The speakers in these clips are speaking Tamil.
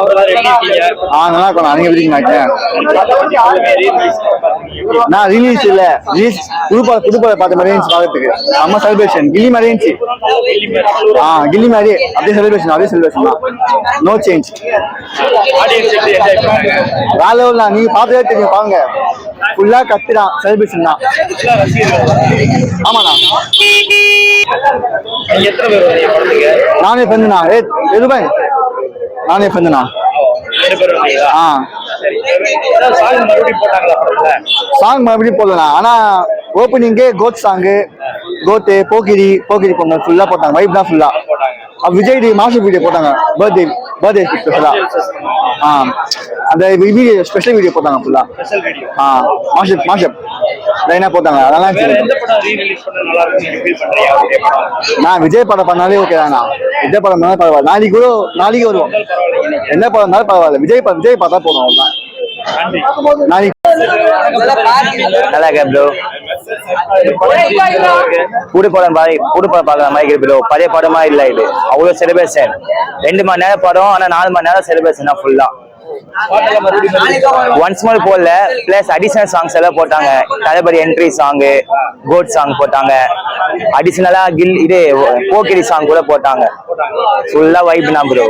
ஆ நல்லா இருக்கும் நீங்க எப்படி இருக்கீங்க? நான் ரிலீஸ் இல்ல. ரிலீஸ் புதுப்பா புதுப்பா பார்த்த மாதிரி இருந்துச்சு பார்க்கறதுக்கு. செம்ம செலிப்ரேஷன் கில்லி மாதிரி இருந்துச்சு. ஆ கில்லி மாதிரி. அப்படியே செலிப்ரேஷன் அதே செலிப்ரேஷன் தான். நோ சேஞ்ச் வேற லெவல் தான். நீங்க பார்த்ததே தெரியும். பாருங்க. ஃபுல்லா கத்து தான். செலிப்ரேஷன் தான். ஆமாண்ணா. நானே ஃப்ரெண்டுண்ணா ஏ எதுபாய் நானே ஃப்ரெண்டுண்ணா ஆ. சாங் மறுபடியும் போடலண்ணா. ஆனா ஓப்பனிங்கே கோத் சாங்கு கோத்து போக்கிரி போக்கிரி பொங்கல் ஃபுல்லா போட்டாங்க. வைப் தான் ஃபுல்லா விஜய் டி மாஸ்டர் வீடியோ போட்டாங்க. பர்த்டே பர்த்டே ஸ்பெஷலா ஆ. அந்த வீடியோ ஸ்பெஷல் வீடியோ போட்டாங்க ஃபுல்லா ஆ. மாஷப் மாஷப் லைனா போட்டாங்க? அதெல்லாம் நான் விஜய் படம் பண்ணாலே ஓகே தானா விஜய் படம் பண்ணாலும் பரவாயில்ல. நாளைக்கு கூட நாளைக்கு வருவோம். என்ன படம் இருந்தாலும் பரவாயில்ல. விஜய் படம் விஜய் பார்த்தா போதும் அவ்வளவுதான். நாளைக்கு நல்லா இருக்கேன் ப்ரோ புது படம் புது படம் பார்க்குற மாதிரி இருக்கு ப்ரோ பழைய படமா இல்ல இது. அவ்வளவு செலிப்ரேஷன் ரெண்டு மணி நேரம் படம் ஆனா நாலு மணி நேரம் செலிப்ரேஷன் தான் ஃபுல்லா ஒன்ஸ் மோர் போடல. பிளஸ் அடிஷனல் சாங்ஸ் எல்லாம் போட்டாங்க. Thalapathy entry song GOAT song போட்டாங்க. அடிஷனலா கில் இது போக்கிரி சாங் கூட போட்டாங்க. ஃபுல்லா வைப் தான் ப்ரோ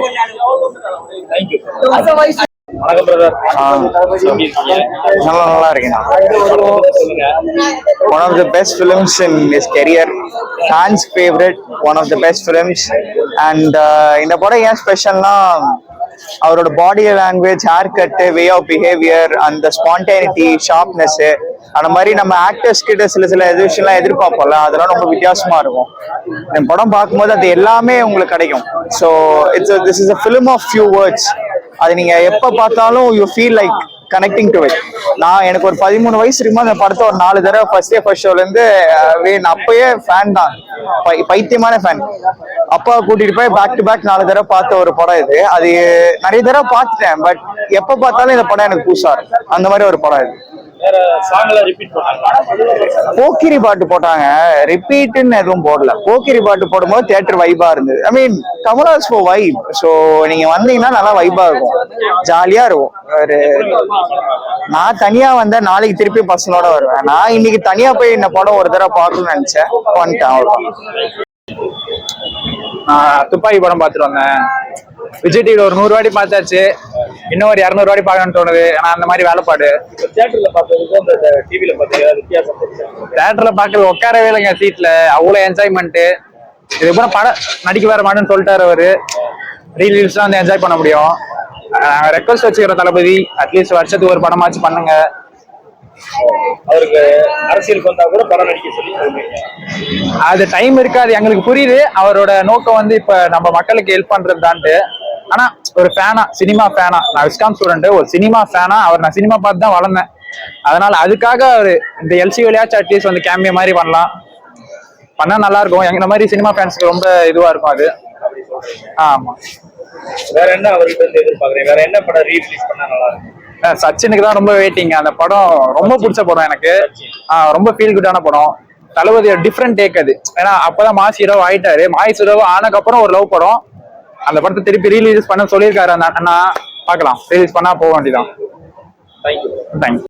நல்லா நல்லா of the best films in his career. Fans favorite one of the best films. And uh, இந்த படம் ஏன் ஸ்பெஷல்னா அவரோட body language haircut way of behaviour அந்த ஸ்பான்டேனிட்டி ஷார்ப்னஸ் அந்த மாதிரி நம்ம ஆக்டர்ஸ் கிட்ட சில சில இது விஷயம்லாம் எதிர்பார்ப்போம்ல அதெல்லாம் ரொம்ப வித்தியாசமா இருக்கும். இந்த படம் பார்க்கும்போது அது எல்லாமே உங்களுக்கு கிடைக்கும். So it's this is a film of few words அது நீங்க எப்ப பார்த்தாலும் you feel like connecting to it நான் எனக்கு ஒரு பதிமூணு வயசு இருக்கும்போது அந்த படத்தை ஒரு நாலு தடவை ஃபர்ஸ்ட் டே ஃபர்ஸ்ட் ஷோலேருந்து நான் அப்பயே ஃபேன் தான். பை- பைத்தியமான ஃபேன் அப்பா கூட்டிட்டு போய் பேக் டு பேக் நாலு தடவை பார்த்த ஒரு படம் இது. அது நிறைய தடவை பார்த்துட்டேன் பட் எப்ப பார்த்தாலும் இந்த படம் எனக்கு புதுசா இருக்கும். அந்த மாதிரி ஒரு படம் இது. போக்கிரி பாட்டு போட்டாங்க. ரிப்பீட்னு எதுவும் போடல. போக்கிரி பாட்டு போடும்போது தியேட்டர் வைபா இருந்தது. ஐ மீன் கமலாஸ் ஃபோ வைப் ஸோ நீங்க வந்தீங்கன்னா நல்லா வைபா இருக்கும். ஜாலியா இருக்கும். ஒரு நான் தனியா வந்தா நாளைக்கு திருப்பி பசங்களோட வருவேன். நான் இன்னைக்கு தனியா போய் இந்த படம் ஒரு தடவை பார்க்கணும்னு நினைச்சேன். வந்துட்டேன் துப்பாக்கி படம் பார்த்துட்டு வந்தேன். விஜய் டிவில ஒரு நூறு வாட்டி பார்த்தாச்சு. இன்னும் ஒரு இரநூறு பார்க்கணும்னு தோணுது. ஆனா அந்த மாதிரி வேலைப்பாடு. தேட்டர்ல பார்க்கறது உட்காரவே இல்லைங்க சீட்ல அவ்வளவு என்ஜாய்மெண்ட் இதுக்கப்புறம் படம் நடிக்க வர மாட்டேன்னு சொல்லிட்டாரு அவரு. ரீலீஸ் தான் வந்து என்ஜாய் பண்ண முடியும். நாங்க ரெக்வஸ்ட் வச்சுக்கிறோம் தளபதி அட்லீஸ்ட் வருஷத்துக்கு ஒரு படமாச்சும் பண்ணுங்க. அவருக்கு அரசியலுக்கு வந்தா கூட படம் நடிக்க சொல்லி அது டைம் இருக்காது. எங்களுக்கு புரியுது. அவரோட நோக்கம் வந்து இப்ப நம்ம மக்களுக்கு ஹெல்ப் பண்றது தான்ட்டு ஆனா ஒரு ஃபேனா சினிமா ஃபேனா நான் விஸ்காம் ஸ்டூடெண்ட் ஒரு சினிமா ஃபேனா அவர் நான் சினிமா பார்த்து தான் வளர்ந்தேன். அதனால அதுக்காக அவரு இந்த எல்சி விளையாச்சு அட்லீஸ்ட் வந்து கேமியோ மாதிரி பண்ணலாம். பண்ணா நல்லா இருக்கும் எங்க மாதிரி சினிமா ஃபேன்ஸ்க்கு ரொம்ப இதுவா இருக்கும் அது. ஆமா. வேற என்ன அவர்கிட்ட இருந்து எதிர்பார்க்கறீங்க? வேற என்ன படம் ரீரிலீஸ் பண்ணா நல்லா இருக்கும் சச்சினுக்கு தான் ரொம்ப வெயிட்டிங் அந்த படம் ரொம்ப பிடிச்ச படம் எனக்கு. ரொம்ப ஃபீல் குட்டான படம். தளபதி டிஃப்ரெண்ட் டேக் அது. ஏன்னா அப்பதான் மாஸ் ஹீரோ ஆயிட்டாரு. மாஸ் ஹீரோ ஆனதுக்கப்புறம் ஒரு லவ் படம். அந்த படத்தை திருப்பி ரீலீஸ் பண்ண சொல்லியிருக்காரு அந்த அண்ணா. பார்க்கலாம். ரிலீஸ் பண்ணா போக வேண்டியதான் தேங்க்யூ தேங்க்யூ